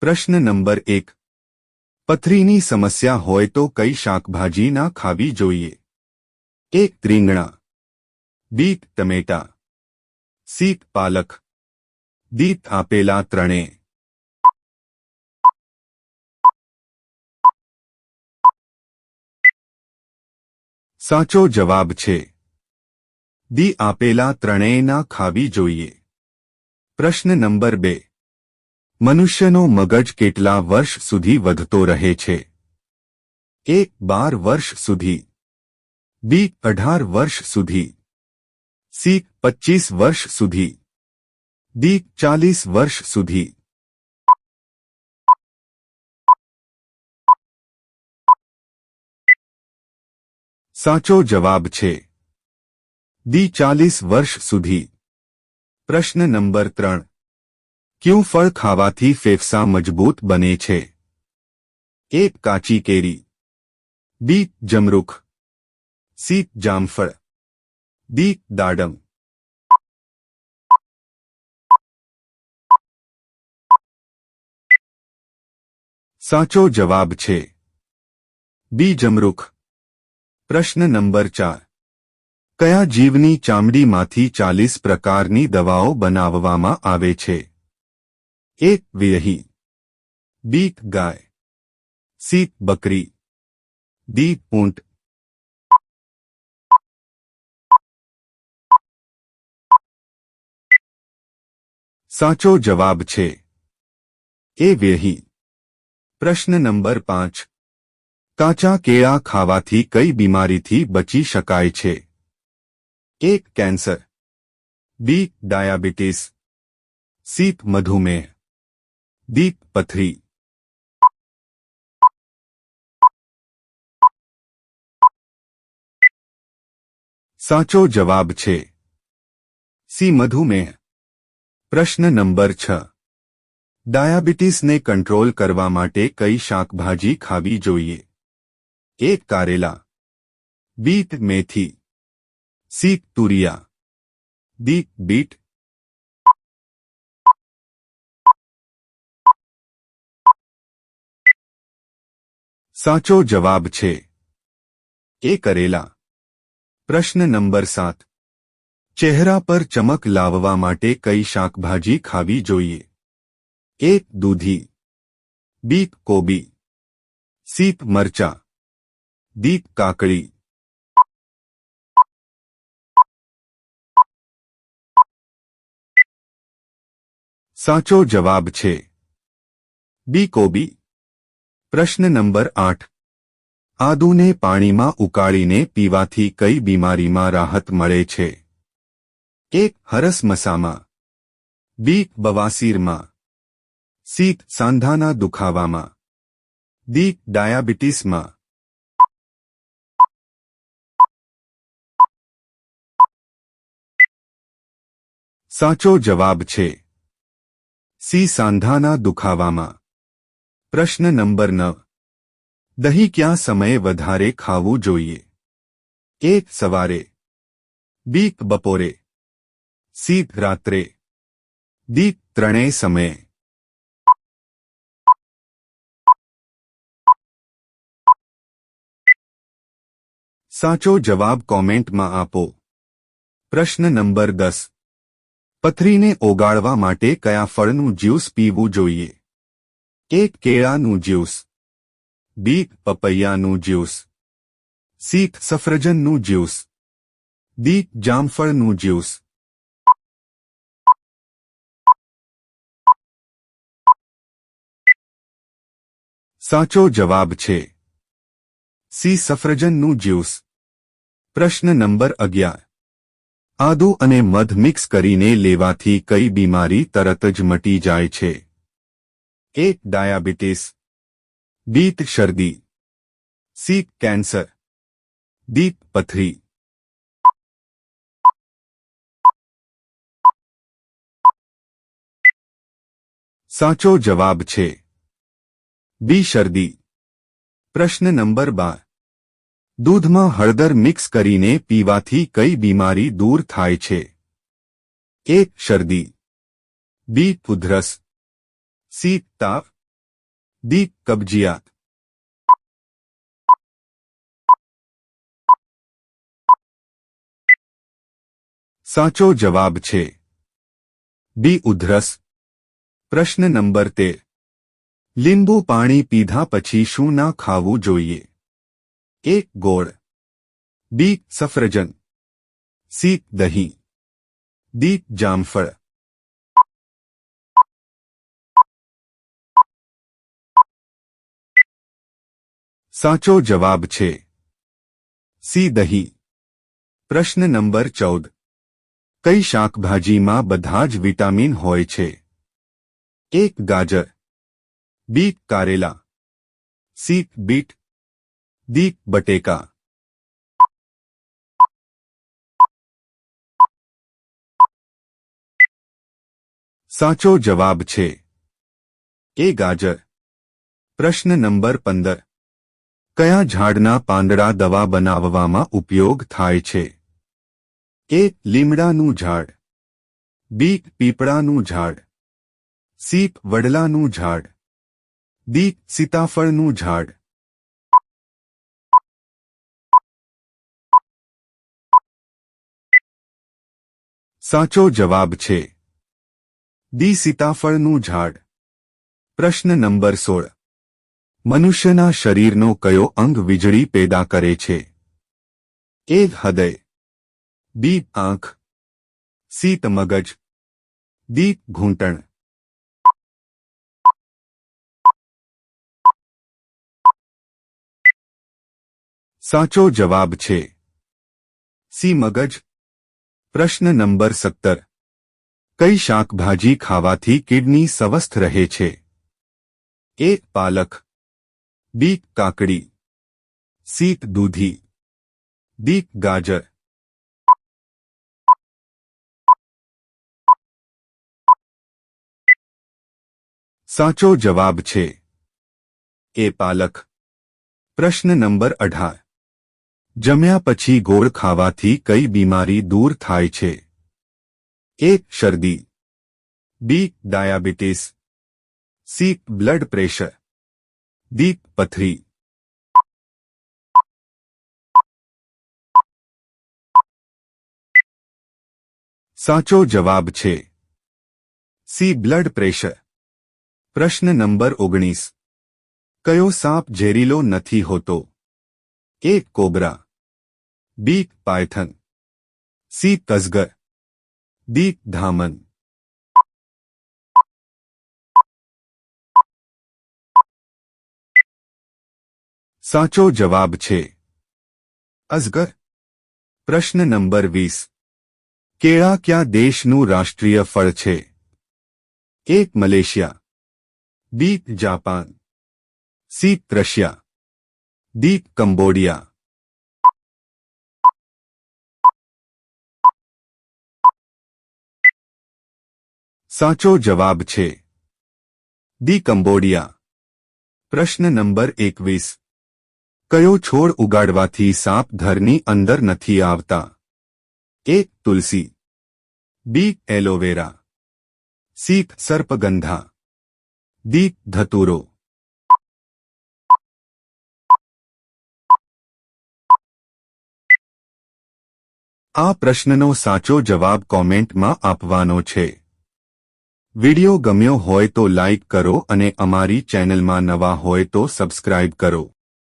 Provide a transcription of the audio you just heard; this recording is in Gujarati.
પ્રશ્ન નંબર એક. પથરીની સમસ્યા હોય તો કઈ શાકભાજી ના ખાવી જોઈએ? એક રીંગણા. બીટ ટમેટા. સીત પાલક. દીત આપેલા ત્રણે. સાચો જવાબ છે. દી આપેલા ત્રણેયના ખાવી જોઈએ. પ્રશ્ન નંબર બે. મનુષ્યનો મગજ કેટલા વર્ષ સુધી વધતો રહે છે એક બાર વર્ષ સુધી બી અઢાર વર્ષ સુધી સી પચીસ વર્ષ સુધી ડી ચાલીસ વર્ષ સુધી સાચો જવાબ છે દી ચાલીસ વર્ષ સુધી પ્રશ્ન નંબર ત્રણ ક્યું ફળ ખાવાથી ફેફસા મજબૂત બને છે? એક કાચી કેરી. બી, જમરૂખ. સી, જામફળ. ડી, દાડમ. સાચો જવાબ છે. બી, જમરૂખ. પ્રશ્ન નંબર ચાર. કયા જીવની ચામડીમાંથી ચાલીસ પ્રકારની દવાઓ બનાવવામાં આવે છે? એક વિરહી બી ગાય સી બકરી ડી ઊંટ સાચો જવાબ છે એ વેહી પ્રશ્ન નંબર પાંચ કાચા કેળા ખાવાથી કઈ બીમારીથી બચી શકાય છે એક કેન્સર બી ડાયાબિટીસ સી મધુમેહ ડી પથરી સાચો જવાબ છે સી મધુમેહ પ્રશ્ન નંબર છ ડાયાબિટીસને કંટ્રોલ કરવા માટે કઈ શાકભાજી ખાવી જોઈએ એક કારેલા બીટ મેથી સી તુરિયા દી બીટ સાચો જવાબ છે એ કરેલા પ્રશ્ન નંબર સાત ચહેરા પર ચમક લાવવા માટે કઈ શાકભાજી ખાવી જોઈએ એક દૂધી બીટ કોબી સીપ મરચા દીપ કાકડી સાચો જવાબ છે બી કોબી પ્રશ્ન નંબર આઠ. આદુને પાણીમાં ઉકાળીને પીવાથી કઈ બીમારીમાં રાહત મળે છે? એક હરસમસામાં? બી બવાસીરમાં? સી સાંધાના દુખાવામાં? દી ડાયાબિટીસમાં? સાચો જવાબ છે. સી સાંધાના દુખાવામાં. પ્રશ્ન નંબર નવ. દહીં ક્યાં સમયે વધારે ખાવું જોઈએ? એક સવારે. બી, બપોરે. સી, રાત્રે. દી ત્રણેય સમયે. સાચો જવાબ કોમેન્ટમાં આપો. પ્રશ્ન નંબર દસ. પથરીને ઓગાળવા માટે કયા ફળનું જ્યુસ પીવું જોઈએ? એક કેળાનું જ્યુસ. બી પપૈયાનું જ્યુસ. સી સફરજનનું જ્યુસ. ડી જામફળનું જ્યુસ. સાચો જવાબ છે. સી સફરજનનું જ્યુસ? પ્રશ્ન નંબર અગિયાર. આદુ અને મધ મિક્સ કરીને લેવાથી કઈ બીમારી તરત જ મટી જાય છે? એક ડાયાબિટીસ બીટ શરદી સી કેન્સર દી પથરી સાચો જવાબ છે બી શરદી પ્રશ્ન નંબર બાર દૂધમાં હળદર મિક્સ કરીને પીવાથી કઈ બીમારી દૂર થાય છે એક શરદી બી ઉધરસ સી તાવ દી કબજિયાત સાચો જવાબ છે બી ઉધરસ પ્રશ્ન નંબર તેર લીંબુ પાણી પીધા પછી શું ના ખાવું જોઈએ એક ગોળ બી સફરજન સી દહીં દી જામફળ સાચો જવાબ છે. સી દહીં. પ્રશ્ન નંબર ચૌદ. કઈ શાકભાજીમાં બધા જ વિટામિન હોય છે? એક, ગાજર. બી, કારેલા. C, beet. દી બટેકા. સાચો જવાબ છે. એ, ગાજર. પ્રશ્ન નંબર પંદર. કયા ઝાડના પાંદડા દવા બનાવવામાં ઉપયોગ થાય છે? એ, લીમડાનું ઝાડ. બી, પીપળાનું ઝાડ. સી, વડલાનું ઝાડ. દી સીતાફળનું ઝાડ. સાચો જવાબ છે. દી સીતાફળનું ઝાડ. પ્રશ્ન નંબર સોળ. મનુષ્યના શરીરનો કયો અંગ વીજળી પેદા કરે છે? એ હૃદય. બી આંખ. સીત મગજ. દી ઘૂંટણ. સાચો જવાબ છે. સી મગજ. પ્રશ્ન નંબર સત્તર. કઈ શાકભાજી ખાવાથી કિડની સ્વસ્થ રહે છે? એ પાલક. બી કાકડી સી દૂધી દી ગાજર સાચો જવાબ છે એ પાલક પ્રશ્ન નંબર અઢાર જમ્યા પછી ગોળ ખાવાથી કઈ બીમારી દૂર થાય છે એ શરદી B diabetes C blood pressure દી પથરી સાચો જવાબ છે સી બ્લડ પ્રેશર પ્રશ્ન નંબર ઓગણીસ કયો સાપ ઝેરીલો નથી હોતો A cobra B python C તસગર દી ધામન સાચો જવાબ છે. અઝગર. પ્રશ્ન નંબર વીસ. કેળા ક્યાં દેશનું રાષ્ટ્રીય ફળ છે? એક, Malaysia. B, Japan. C, Russia. D Cambodia. સાચો જવાબ છે. દી કંબોડિયા. પ્રશ્ન નંબર એકવીસ. કયો છોડ ઉગાડવાથી સાપ ઘરની અંદર નથી આવતા? A, Tulsi. B, aloe vera. C, સર્પગંધા. દી ધતુરો. આ પ્રશ્નનો સાચો જવાબ કોમેન્ટમાં આપવાનો છે. વિડિયો ગમ્યો હોય તો લાઇક કરો અને અમારી ચેનલમાં નવા હોય તો સબસ્ક્રાઇબ કરો.